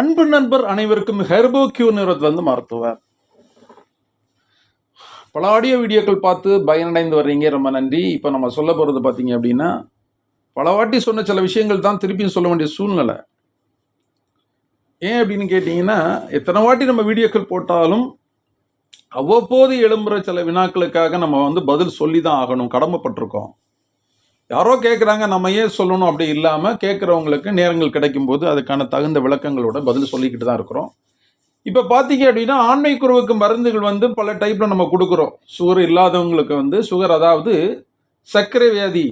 அன்பு நண்பர் அனைவருக்கும் ஹெர்போ கியூ நிறுவனத்திலிருந்து மருத்துவர். பல ஆடியோ வீடியோக்கள் பார்த்து பயனடைந்து வர்றீங்க ரொம்ப நன்றி. இப்போ நம்ம சொல்ல போகிறது பார்த்தீங்க அப்படின்னா பல வாட்டி சொன்ன சில விஷயங்கள் தான் திருப்பியும் சொல்ல வேண்டிய சூழ்நிலை. ஏன் அப்படின்னு கேட்டிங்கன்னா எத்தனை வாட்டி நம்ம வீடியோக்கள் போட்டாலும் அவ்வப்போது எழும்புற சில வினாக்களுக்காக நம்ம வந்து பதில் சொல்லி தான் ஆகணும் கடமைப்பட்டிருக்கோம். யாரோ கேட்குறாங்க நம்ம ஏன் சொல்லணும் அப்படி இல்லாமல் கேட்குறவங்களுக்கு நேரங்கள் கிடைக்கும்போது அதுக்கான தகுந்த விளக்கங்களோட பதில் சொல்லிக்கிட்டு தான் இருக்கிறோம். இப்போ பார்த்தீங்க அப்படின்னா ஆண்மை குருவுக்கு மருந்துகள் வந்து பல டைப்பில் நம்ம கொடுக்குறோம். சுகர் இல்லாதவங்களுக்கு வந்து சுகர் அதாவது சர்க்கரை வியாதி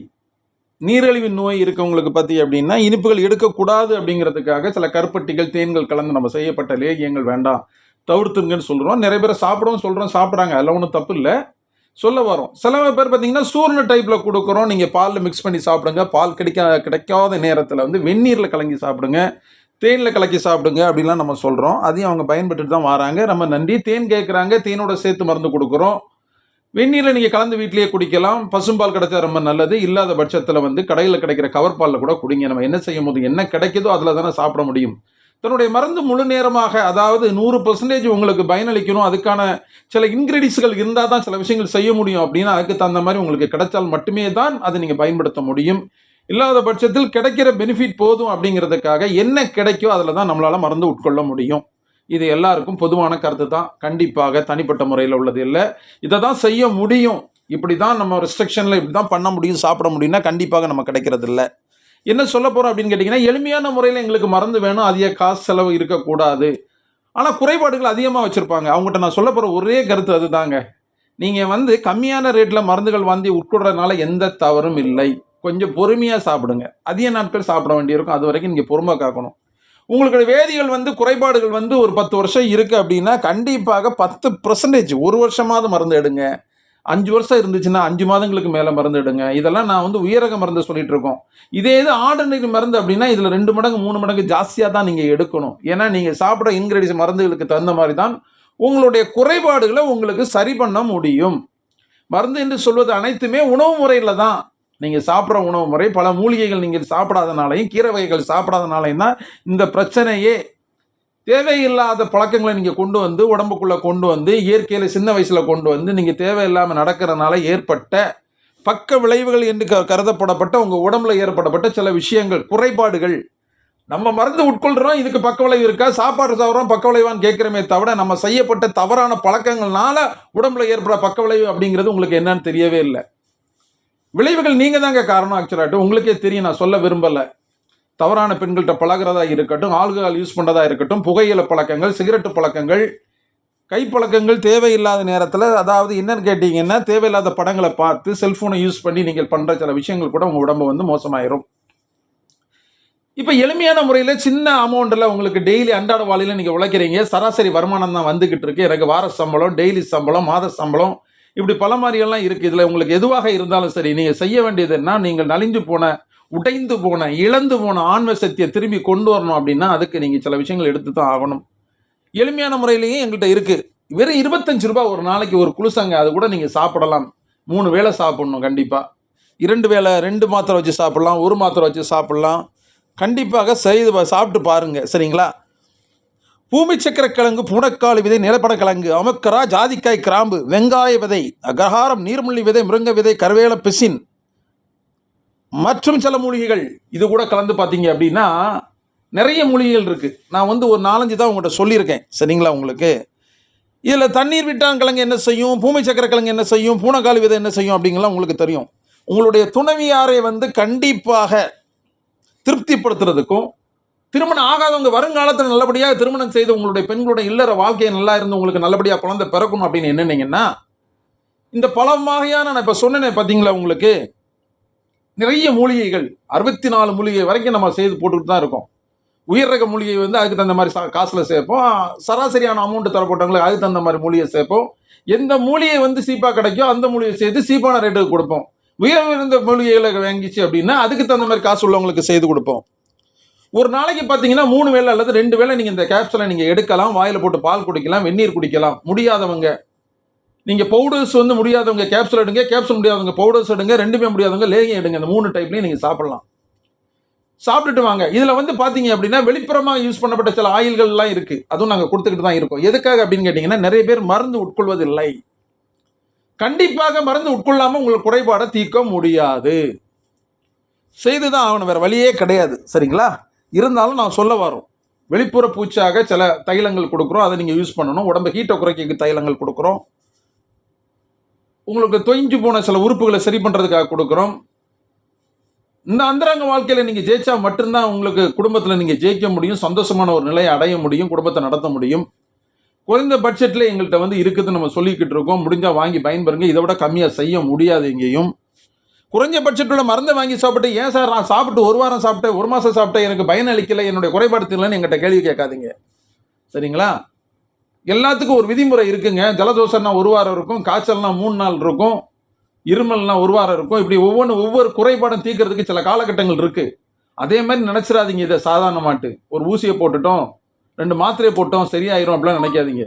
நீரிழிவு நோய் இருக்கவங்களுக்கு பார்த்தீங்க அப்படின்னா இனிப்புகள் எடுக்கக்கூடாது அப்படிங்கிறதுக்காக சில கருப்பட்டிகள் தேன்கள் கலந்து நம்ம செய்யப்பட்ட லேகியங்கள் வேண்டாம். தவிர்த்துங்கன்னு சொல்கிறோம் நிறைய பேர் சாப்பிடவும் சொல்கிறோம் சாப்பிட்றாங்க. அதெல்லாம் ஒன்றும் தப்பு இல்லை. சொல்ல வரோம். சில பேர் பார்த்தீங்கன்னா சூர்ண டைப்பில் கொடுக்குறோம். நீங்கள் பாலில் மிக்ஸ் பண்ணி சாப்பிடுங்க. பால் கிடைக்க கிடைக்காத நேரத்தில் வந்து வெந்நீரில் கலங்கி சாப்பிடுங்க. தேனில் கலக்கி சாப்பிடுங்க அப்படின்லாம் நம்ம சொல்கிறோம் அதையும் அவங்க பயன்பட்டு தான் வராங்க. நம்ம நன்றி. தேன் கேட்குறாங்க தேனோட சேர்த்து மருந்து கொடுக்குறோம். வெந்நீரில் நீங்கள் கலந்து வீட்லேயே குடிக்கலாம். பசும்பால் கிடைச்சா ரொம்ப நல்லது. இல்லாத பட்சத்தில் வந்து கடையில் கிடைக்கிற கவர் பாலில் கூட குடிங்க. நம்ம என்ன செய்யும் போது என்ன கிடைக்குதோ அதில் தானே சாப்பிட முடியும். தன்னுடைய மருந்து முழு நேரமாக அதாவது நூறு பர்சன்டேஜ் உங்களுக்கு பயனளிக்கணும் அதுக்கான சில இன்க்ரீடியன்ஸ்கள் இருந்தால் தான் சில விஷயங்கள் செய்ய முடியும் அப்படின்னா அதுக்கு தகுந்த மாதிரி உங்களுக்கு கிடைச்சால் மட்டுமே தான் அதை நீங்கள் பயன்படுத்த முடியும். இல்லாத பட்சத்தில் கிடைக்கிற பெனிஃபிட் போதும் அப்படிங்கிறதுக்காக என்ன கிடைக்கோ அதில் தான் நம்மளால் மருந்து உட்கொள்ள முடியும். இது எல்லாருக்கும் பொதுவான கருத்து தான். கண்டிப்பாக தனிப்பட்ட முறையில் உள்ளது இல்லை. இதை தான் செய்ய முடியும். இப்படி தான் நம்ம ரெஸ்ட்ரிக்ஷனில் இப்படி தான் பண்ண முடியும் சாப்பிட முடியும்னா கண்டிப்பாக நம்ம கிடைக்கிறது இல்லை என்ன சொல்ல போகிறோம் அப்படின்னு கேட்டிங்கன்னா எளிமையான முறையில் எங்களுக்கு மருந்து வேணும் அதிக காசு செலவு இருக்கக்கூடாது. ஆனால் குறைபாடுகள் அதிகமாக வச்சுருப்பாங்க. அவங்ககிட்ட நான் சொல்ல போகிற ஒரே கருத்து அதுதாங்க. நீங்கள் வந்து கம்மியான ரேட்டில் மருந்துகள் வாங்கி உட்கொடுறதுனால எந்த தவறும் இல்லை. கொஞ்சம் பொறுமையாக சாப்பிடுங்க. அதிக நாட்கள் சாப்பிட வேண்டியிருக்கும். அது வரைக்கும் நீங்கள் பொறுமை காக்கணும். உங்களுக்கு வேதிகள் வந்து குறைபாடுகள் வந்து ஒரு பத்து வருஷம் இருக்குது அப்படின்னா கண்டிப்பாக பத்து பர்சன்டேஜ் ஒரு வருஷமாவது மருந்து எடுங்க. அஞ்சு வருஷம் இருந்துச்சுன்னா அஞ்சு மாதங்களுக்கு மேலே மருந்து எடுங்க இதெல்லாம் நான் வந்து உயரக மருந்து சொல்லிட்டு இருக்கோம். இதே இது ஆர்டினரி மருந்து அப்படின்னா இதில் ரெண்டு மடங்கு மூணு மடங்கு ஜாஸ்தியாக தான் நீங்கள் எடுக்கணும். ஏன்னா நீங்கள் சாப்பிட்ற இன்கிரீடியன்ஸ் மருந்துகளுக்கு தகுந்த மாதிரி தான் உங்களுடைய குறைபாடுகளை உங்களுக்கு சரி பண்ண முடியும். மருந்து என்று சொல்வது அனைத்துமே உணவு முறையில் தான். நீங்கள் சாப்பிட்ற உணவு முறை பல மூலிகைகள் நீங்கள் சாப்பிடாதனாலையும் கீரை வகைகள் சாப்பிடாதனாலையும் தான் இந்த பிரச்சனையே தேவையில்லாத பழக்கங்களை நீங்கள் கொண்டு வந்து உடம்புக்குள்ளே கொண்டு வந்து இயற்கையில் சின்ன வயசில் கொண்டு வந்து நீங்கள் தேவையில்லாமல் நடக்கிறனால ஏற்பட்ட பக்க விளைவுகள் என்று க கருதப்படப்பட்ட உங்கள் உடம்புல ஏற்படப்பட்ட சில விஷயங்கள் குறைபாடுகள். நம்ம மருந்து உட்கொள்கிறோம் இதுக்கு பக்க விளைவு இருக்கா? சாப்பாடு சாப்பிட்றோம் பக்க விளைவான்னு கேட்குறமே தவிர நம்ம செய்யப்பட்ட தவறான பழக்கங்கள்னால உடம்புல ஏற்பட பக்க விளைவு அப்படிங்கிறது உங்களுக்கு என்னன்னு தெரியவே இல்லை. விளைவுகள் நீங்கள் தாங்க காரணம் ஆக்சுவலாகிட்ட உங்களுக்கே தெரியும் நான் சொல்ல விரும்பலை. தவறான பெண்கள்கிட்ட பழகிறதா இருக்கட்டும் ஆல்கஹால் யூஸ் பண்ணுறதா இருக்கட்டும் புகையில பழக்கங்கள் சிகரெட்டு பழக்கங்கள் கைப்பழக்கங்கள் தேவையில்லாத நேரத்தில் அதாவது என்னன்னு கேட்டிங்கன்னா தேவையில்லாத படங்களை பார்த்து செல்ஃபோனை யூஸ் பண்ணி நீங்கள் பண்ணுற சில விஷயங்கள் கூட உங்கள் உடம்பு வந்து மோசமாயிரும். இப்போ எளிமையான முறையில் சின்ன அமௌண்ட்டில் உங்களுக்கு டெய்லி அன்றாட வாழையில் நீங்கள் உழைக்கிறீங்க. சராசரி வருமானம் தான் வந்துக்கிட்டு இருக்கு. எனக்கு வார சம்பளம் டெய்லி சம்பளம் மாத சம்பளம் இப்படி பல மாதிரியெல்லாம் இருக்குது இதில் உங்களுக்கு எதுவாக இருந்தாலும் சரி நீங்கள் செய்ய வேண்டியது என்ன நீங்கள் நலிஞ்சு போன உடைந்து போன இழந்து போன ஆன்ம சக்தியை திரும்பி கொண்டு வரணும் அப்படின்னா அதுக்கு நீங்கள் சில விஷயங்கள் எடுத்து தான் ஆகணும். எளிமையான முறையிலேயே எங்கள்கிட்ட இருக்குது வெறும் இருபத்தஞ்சு ரூபாய் ஒரு நாளைக்கு ஒரு குளிசங்க அது கூட நீங்கள் சாப்பிடலாம். மூணு வேளை சாப்பிடணும் கண்டிப்பாக இரண்டு வேளை ரெண்டு மாத்திரை வச்சு சாப்பிட்லாம் ஒரு மாத்திரை வச்சு சாப்பிட்லாம். கண்டிப்பாக செய்து சாப்பிட்டு பாருங்கள் சரிங்களா? பூமி சக்கரக்கிழங்கு பூனக்காளி விதை நிலப்படக்கிழங்கு அமக்கரா ஜாதிக்காய் கிராம்பு வெங்காய விதை அகரஹாரம் நீர்முள்ளி விதை முருங்கை விதை கருவேல பிசின் மற்றும் சில மூலிகைகள். இது கூட கலந்து பார்த்தீங்க அப்படின்னா நிறைய மூலிகைகள் இருக்குது நான் வந்து ஒரு நாலஞ்சு தான் உங்கள்கிட்ட சொல்லியிருக்கேன். சரிங்களா உங்களுக்கு? இதில் தண்ணீர் விட்டான் கிழங்கு என்ன செய்யும்? பூமி சக்கர கிழங்கு என்ன செய்யும்? பூனைக்காலி விதை என்ன செய்யும் அப்படிங்கலாம் உங்களுக்கு தெரியும். உங்களுடைய துணைவியாரை வந்து கண்டிப்பாக திருப்திப்படுத்துறதுக்கும் திருமணம் ஆகாதவங்க வருங்காலத்தில் நல்லபடியாக திருமணம் செய்து உங்களுடைய பெண்களுடைய இல்லற வாழ்க்கையை நல்லா இருந்து உங்களுக்கு நல்லபடியாக குழந்தை பிறக்கணும் அப்படின்னு என்னன்னீங்கன்னா இந்த பல வகையான நான் இப்போ சொன்னேனே பார்த்தீங்களா உங்களுக்கு? நிறைய மூலிகைகள் அறுபத்தி நாலு மூலிகை வரைக்கும் நம்ம செய்து போட்டுக்கிட்டு தான் இருக்கோம். உயர் ரக மூலிகை வந்து அதுக்கு தகுந்த மாதிரி சா- சேர்ப்போம். சராசரியான அமௌண்ட் தரப்பட்டவங்களுக்கு அதுக்கு தகுந்த மாதிரி மூலிகை சேர்ப்போம். எந்த மூலிகை வந்து சீப்பாக கிடைக்கோ அந்த மூலிகை சேர்த்து சீப்பான ரேட்டுக்கு கொடுப்போம். உயர் உயர்ந்த மூலிகைகளை வாங்கிச்சு அப்படின்னா அதுக்கு தகுந்த மாதிரி காசு உள்ளவங்களுக்கு செய்து கொடுப்போம். ஒரு நாளைக்கு பார்த்தீங்கன்னா மூணு வேளை அல்லது ரெண்டு வேளை நீங்கள் இந்த கேப்சலை நீங்கள் எடுக்கலாம் வாயில் போட்டு பால் குடிக்கலாம் வெந்நீர் குடிக்கலாம். முடியாதவங்க நீங்கள் பவுடர்ஸ் வந்து முடியாதவங்க கேப்சூல் எடுங்க கேப்சூல் முடியாதவங்க பவுடர்ஸ் எடுங்க ரெண்டுமே முடியாதவங்க லேகியம் எடுங்க. இந்த மூணு டைப்லையும் நீங்கள் சாப்பிட்லாம். சாப்பிட்டுட்டு வாங்க. இதில் வந்து பார்த்தீங்க அப்படின்னா வெளிப்புறமாக யூஸ் பண்ணப்பட்ட சில ஆயில்கள்லாம் இருக்குது அதுவும் நாங்கள் கொடுத்துக்கிட்டு தான் இருக்கோம். எதுக்காக அப்படின்னு கேட்டிங்கன்னா நிறைய பேர் மருந்து உட்கொள்வதில்லை. கண்டிப்பாக மருந்து உட்கொள்ளாமல் உங்களுக்கு குறைபாடை தீர்க்க முடியாது. செய்து தான் ஆகணும். வேறு வழியே கிடையாது. சரிங்களா? இருந்தாலும் நான் சொல்ல வரோம் வெளிப்புற பூச்சாக சில தைலங்கள் கொடுக்குறோம். அதை நீங்கள் யூஸ் பண்ணணும். உடம்பு ஹீட்டை குறைக்க தைலங்கள் கொடுக்குறோம். உங்களுக்கு தொய்ஞ்சு போன சில உறுப்புகளை சரி பண்ணுறதுக்காக கொடுக்குறோம். இந்த அந்தரங்க வாழ்க்கையில் நீங்கள் ஜெயிச்சா மட்டும்தான் உங்களுக்கு குடும்பத்தில் நீங்கள் ஜெயிக்க முடியும் சந்தோஷமான ஒரு நிலையை அடைய முடியும் குடும்பத்தை நடத்த முடியும். குறைந்த பட்ஜெட்டில் எங்கள்கிட்ட வந்து இருக்குதுன்னு நம்ம சொல்லிக்கிட்டு இருக்கோம். முடிஞ்சால் வாங்கி பயன்பெறுங்க. இதை விட கம்மியாக செய்ய முடியாது எங்கேயும். குறைஞ்ச பட்ஜெட்டில் மருந்தை வாங்கி சாப்பிட்டு ஏன் சார் நான் சாப்பிட்டு ஒரு வாரம் சாப்பிட்டேன் ஒரு மாதம் சாப்பிட்டேன் எனக்கு பயன் அளிக்கலை என்னுடைய குறைபாடு தெரியலன்னு எங்கிட்ட கேள்வி கேட்காதீங்க. சரிங்களா? எல்லாத்துக்கும் ஒரு விதிமுறை இருக்குங்க. ஜலதோஷம்னா ஒரு வாரம் இருக்கும் காய்ச்சல்னா மூணு நாள் இருக்கும் இருமல்னா ஒரு வாரம் இருக்கும். இப்படி ஒவ்வொன்று ஒவ்வொரு குறைபாடும் தீர்க்கறதுக்கு சில காலகட்டங்கள் இருக்குது அதே மாதிரி நினச்சிடாதீங்க இதை சாதாரணமாட்டு. ஒரு ஊசியை போட்டுட்டோம் ரெண்டு மாத்திரையை போட்டோம் சரியாயிரும் அப்படிலாம் நினைக்காதீங்க.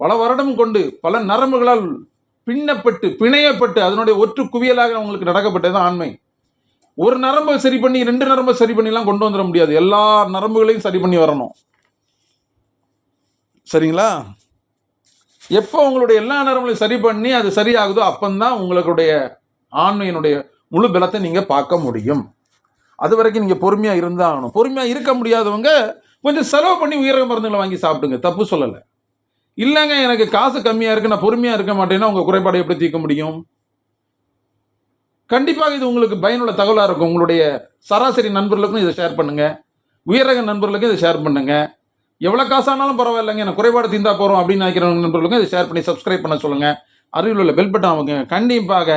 பல வருடம் கொண்டு பல நரம்புகளால் பின்னப்பட்டு பிணையப்பட்டு அதனுடைய ஒற்று குவியலாக அவங்களுக்கு நடக்கப்பட்டது தான் ஆண்மை. ஒரு நரம்பை சரி பண்ணி ரெண்டு நரம்பை சரி பண்ணிலாம் கொண்டு வந்துட முடியாது. எல்லா நரம்புகளையும் சரி பண்ணி வரணும். சரிங்களா? எப்போ உங்களுடைய எல்லா நரம்புகளையும் சரி பண்ணி அது சரியாகுதோ அப்பந்தான் உங்களுடைய ஆண்மையினுடைய முழு பலத்தை நீங்கள் பார்க்க முடியும். அது வரைக்கும் நீங்கள் பொறுமையாக இருந்தால் ஆகணும். பொறுமையாக இருக்க முடியாதவங்க கொஞ்சம் செலவு பண்ணி உயிரக மருந்துகளை வாங்கி சாப்பிடுங்க. தப்பு சொல்லலை. இல்லைங்க எனக்கு காசு கம்மியாக இருக்கு நான் பொறுமையாக இருக்க மாட்டேன்னா உங்கள் குறைபாடை எப்படி தீர்க்க முடியும்? கண்டிப்பாக இது உங்களுக்கு பயனுள்ள தகவலாக இருக்கும். உங்களுடைய சராசரி நண்பர்களுக்கும் இதை ஷேர் பண்ணுங்கள் உயரக நண்பர்களுக்கும் இதை ஷேர் பண்ணுங்கள் எவ்வளோ காசானாலும் பரவாயில்லைங்க. நான் குறைபாடு தீந்தா போகிறோம் அப்படின்னு நினைக்கிற நண்பர்களுக்கும் இதை ஷேர் பண்ணி சப்ஸ்கிரைப் பண்ண சொல்லுங்கள் அருகில் உள்ள பெல் பட்டன் அவங்க கண்டிப்பாக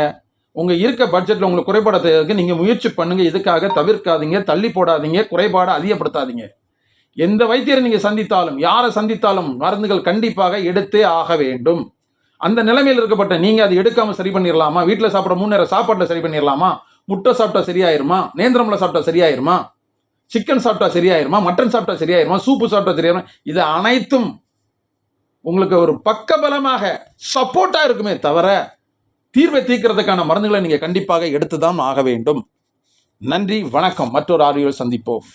உங்கள் இருக்க பட்ஜெட்டில் உங்களுக்கு குறைபாடு தேவைக்கு நீங்கள் முயற்சி பண்ணுங்கள் இதுக்காக தவிர்க்காதீங்க. தள்ளி போடாதீங்க. குறைபாடை அதிகப்படுத்தாதீங்க. எந்த வைத்தியரை நீங்கள் சந்தித்தாலும் யாரை சந்தித்தாலும் மருந்துகள் கண்டிப்பாக எடுத்தே ஆக வேண்டும். அந்த நிலைமையில் இருக்கப்பட்ட நீங்கள் அதை எடுக்காமல் சரி பண்ணிடலாமா வீட்டில் சாப்பிட மூணு நேரம் சாப்பாட்டில் சரி பண்ணிடலாமா முட்டை சாப்பிட்டா சரியாயிருமா? நேந்திரமில் சாப்பிட்டா சரியாயிருமா? சிக்கன் சாப்பிட்டா சரியாயிருமா? மட்டன் சாப்பிட்டா சரியாயிருமா? சூப்பு சாப்பிட்டா சரியாயிருமா? இது அனைத்தும் உங்களுக்கு ஒரு பக்கபலமாக சப்போர்ட்டாக இருக்குமே தவிர தீர்வை தீர்க்கிறதுக்கான மருந்துகளை நீங்கள் கண்டிப்பாக எடுத்துதான் ஆக வேண்டும். நன்றி வணக்கம். மற்றொரு ஆடியோவில் சந்திப்போம்.